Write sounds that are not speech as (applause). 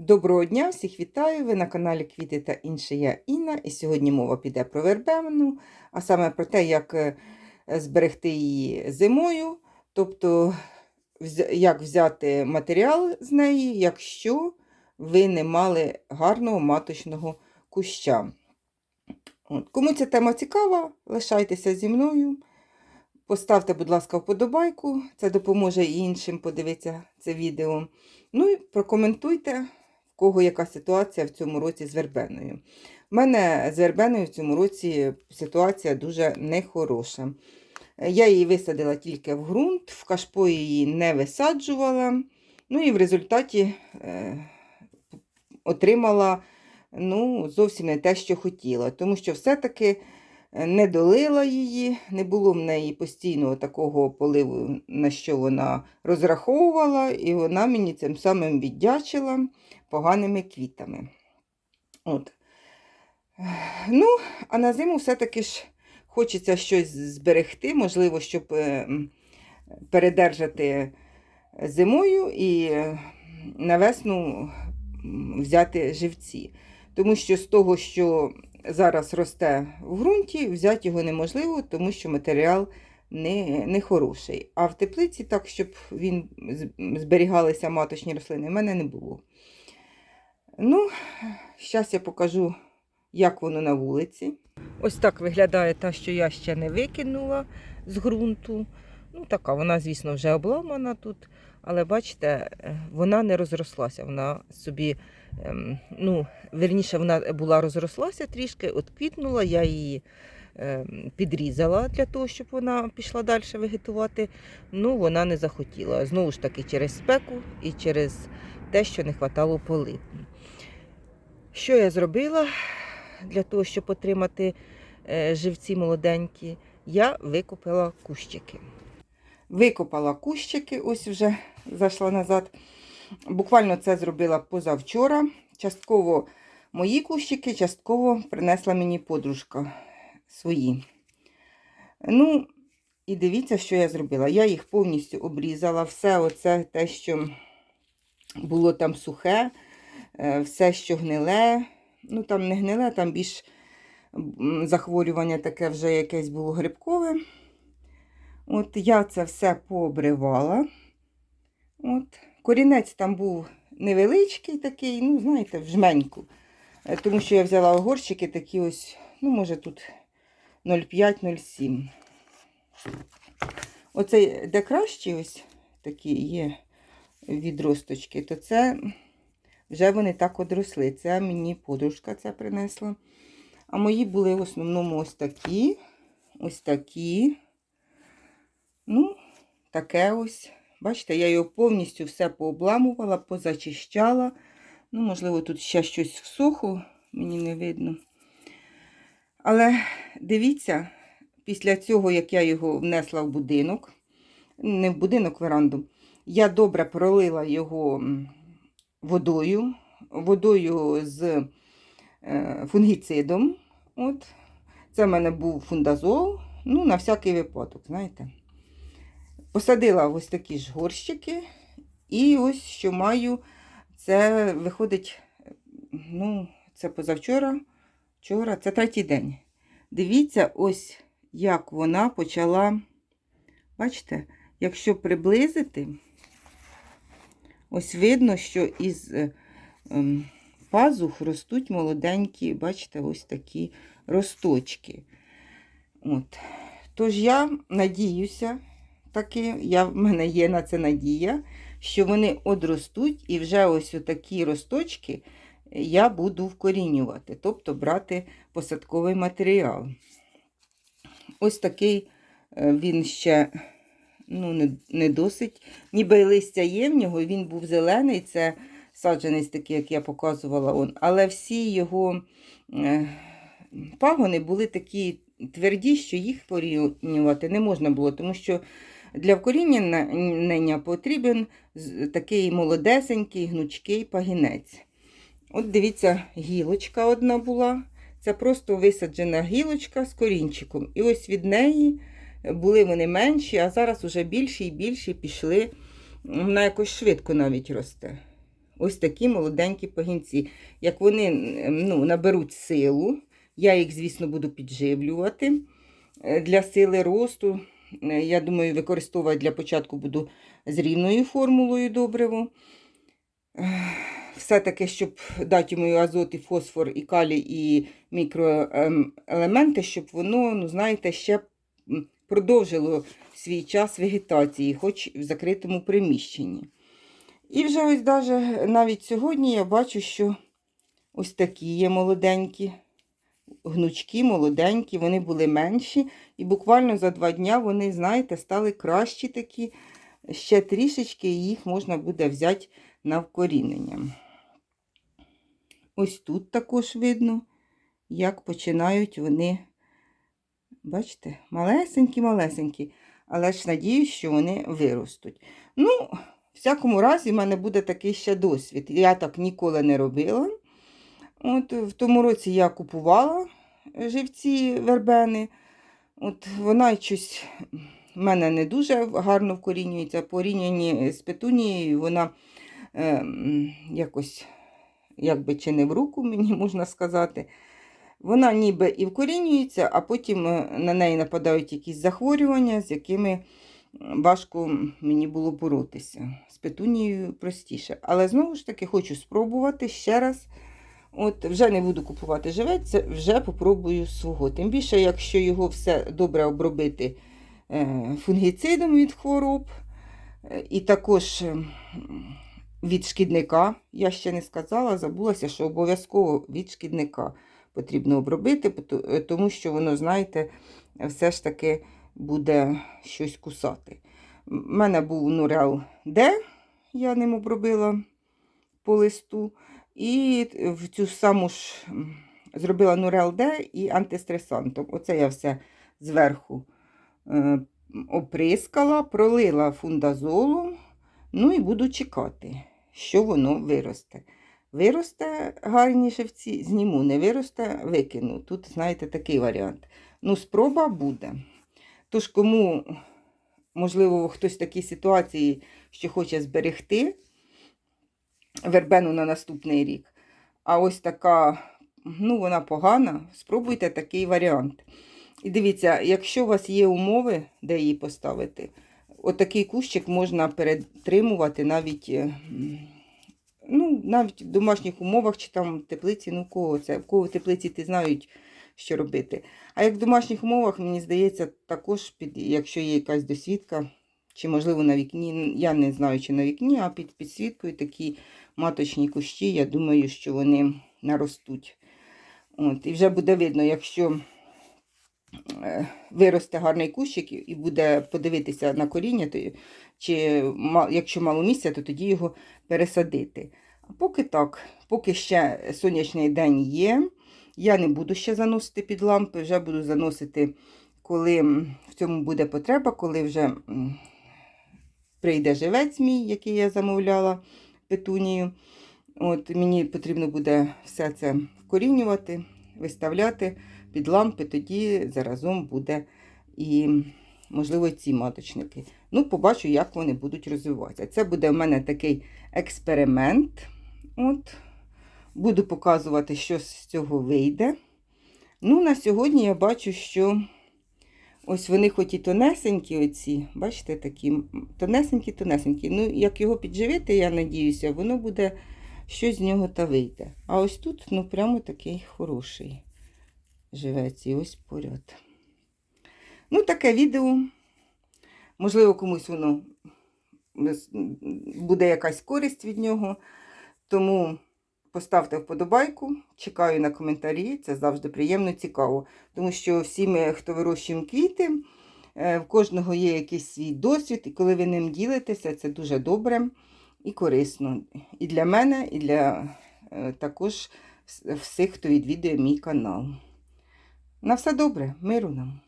Доброго дня, всіх вітаю! Ви на каналі Квіти та інше я Інна. І сьогодні мова піде про вербену, а саме про те, як е, зберегти її зимою, тобто як взяти матеріал з неї, якщо ви не мали гарного маточного куща. От. Кому ця тема цікава, лишайтеся зі мною. Поставте, будь ласка, вподобайку, це допоможе і іншим подивитися це відео. Ну і прокоментуйте, кого яка ситуація в цьому році з вербеною. У мене з вербеною в цьому році ситуація дуже нехороша. Я її висадила тільки в ґрунт, в кашпо її не висаджувала. Ну і в результаті е, отримала ну, зовсім не те, що хотіла. Тому що все-таки не долила її, не було в неї постійного такого поливу, на що вона розраховувала, і вона мені цим самим віддячила поганими квітами. От. Ну, а на зиму все-таки ж хочеться щось зберегти, можливо, щоб е, передержати зимою і е, на весну взяти живці. Тому що з того, що зараз росте в ґрунті, взяти його неможливо, тому що матеріал не, не хороший. А в теплиці, так, щоб він зберігалися маточні рослини, в мене не було. Ну, зараз я покажу, як воно на вулиці. Ось так виглядає та, що я ще не викинула з ґрунту. Ну, така, вона, звісно, вже обламана тут, але бачите, е, вона не розрослася. Вона собі, ем, ну, верніше, вона була розрослася трішки, от квітнула, я її ем, підрізала для того, щоб вона пішла далі вегетувати. Ну, вона не захотіла. Знову ж таки, через спеку і через те, що не вистачало поливу. Що я зробила для того, щоб отримати е, живці молоденькі? Я викопала кущики. Викопала кущики, ось вже зайшла назад. Буквально це зробила позавчора. Частково мої кущики, частково принесла мені подружка свої. Ну, і дивіться, що я зробила. Я їх повністю обрізала. Все оце те, що було там сухе, е, все, що гниле. Ну, там не гниле, там більш захворювання таке вже якесь було грибкове. От я це все пообривала. От. Корінець там був невеличкий такий, ну, знаєте, в жменьку. Е, Тому що я взяла огорщики такі ось, ну, може, тут 0,5-0,7. Оцей, де кращі ось такі є відросточки, то це вже вони так одросли. Це мені подружка це принесла. А мої були в основному ось такі, ось такі. Ну, таке ось. Бачите, я його повністю все пообламувала, позачищала. Ну, можливо, тут ще щось всохло, мені не видно. Але дивіться, після цього, як я його внесла в будинок, не в будинок, веранду, я добре пролила його водою, водою з е, фунгіцидом. От. Це в мене був фундазол, ну, на всякий випадок, знаєте. Посадила ось такі ж горщики. І ось що маю, це виходить, ну, це позавчора, вчора, це третій день. Дивіться, ось як вона почала. Бачите, якщо приблизити, ось видно, що із е, ем, пазух ростуть молоденькі, бачите, ось такі росточки. От. Тож я надіюся, таки, я, в мене є на це надія, що вони одростуть і вже ось такі росточки я буду вкорінювати, тобто брати посадковий матеріал. Ось такий е, він ще ну, не, не досить. Ніби листя є в нього, він був зелений, це саджанець такий, як я показувала. Он. Але всі його е, пагони були такі тверді, що їх вкорінювати не можна було, тому що для вкорінення потрібен такий молодесенький, гнучкий пагінець. От дивіться, гілочка одна була. Це просто висаджена гілочка з корінчиком. І ось від неї були вони менші, а зараз уже більші і більші пішли. Вона якось швидко навіть росте. ось такі молоденькі пагінці. Як вони ну, наберуть силу, я їх, звісно, буду підживлювати е, для сили росту. Е, Я думаю, використовувати для початку буду з рівною формулою добриво. Все-таки, щоб дати йому азот, і фосфор, і калій, і мікроелементи, щоб воно, ну, знаєте, ще продовжило свій час вегетації, хоч в закритому приміщенні. І вже ось навіть сьогодні я бачу, що ось такі є молоденькі, гнучки, молоденькі, вони були менші. І буквально за два дня вони, знаєте, стали кращі такі. Ще трішечки їх можна буде взяти на вкорінення. Ось тут також видно, як починають вони, бачите, малесенькі-малесенькі, але ж надіюсь, що вони виростуть. Ну, в всякому разі, в мене буде такий ще досвід. Я так ніколи не робила. От В тому році я купувала живці вербени. От Вона щось в мене не дуже гарно вкорінюється. Порівнянні з петунією, вона е, якось, якби чи не в руку, (laughs) мені можна сказати. Вона ніби і вкорінюється, а потім е, на неї нападають якісь захворювання, з якими важко мені було боротися. З петунією простіше. Але знову ж таки хочу спробувати ще раз. От Вже не буду купувати живець, вже попробую свого. Тим більше, якщо його все добре обробити е, фунгіцидом від хвороб, е, і також е, від шкідника. Я ще не сказала, забулася, що обов'язково від шкідника потрібно обробити, тому що воно, знаєте, все ж таки буде щось кусати. У мене був Нурел Д, я ним обробила по листу. І в цю саму ж зробила Нурел Д і антистресантом. Оце я все зверху е, оприскала, пролила фундазолом, ну і буду чекати, що воно виросте. Виросте гарні живці, зніму, не виросте, викину. Тут, знаєте, такий варіант. Ну, спроба буде. Тож, кому, можливо, хтось в такій ситуації, що хоче зберегти вербену на наступний рік. А ось така, ну, вона погана, спробуйте такий варіант. І дивіться, якщо у вас є умови, де її поставити, отакий кущик можна перетримувати навіть, е, ну, навіть в домашніх умовах чи там в теплиці, ну, в кого це, в кого в теплиці ти знають, що робити. А як в домашніх умовах, мені здається, також, під, якщо є якась досвідка, чи, можливо, на вікні, я не знаю, чи на вікні, а під підсвіткою такі маточні кущі, я думаю, що вони наростуть. От, і вже буде видно, якщо е, виросте гарний кущик і буде подивитися на коріння, то, чи якщо мало місця, то тоді його пересадити. А поки так, поки ще сонячний день є, я не буду ще заносити під лампи, вже буду заносити, коли в цьому буде потреба, коли вже прийде живець мій, який я замовляла петунію. От Мені потрібно буде все це вкорінювати, виставляти під лампи, тоді заразом буде і, можливо, ці маточники. Ну, побачу, як вони будуть розвиватися. Це буде в мене такий експеримент. От. Буду показувати, що з цього вийде. Ну, на сьогодні я бачу, що ось вони хоч і тонесенькі, оці, бачите, такі тонесенькі-тонесенькі. Ну, як його підживити, я надіюся, воно буде щось з нього та вийде. А ось тут, ну, прямо такий хороший живець. І ось поряд. Ну, таке відео. Можливо, комусь воно буде якась користь від нього. Тому поставте вподобайку, чекаю на коментарі, це завжди приємно цікаво. Тому що всі ми, хто вирощуємо квіти, е, в кожного є якийсь свій досвід, і коли ви ним ділитеся, це дуже добре і корисно. І для мене, і для е, також всіх, хто відвідує мій канал. На все добре, миру нам!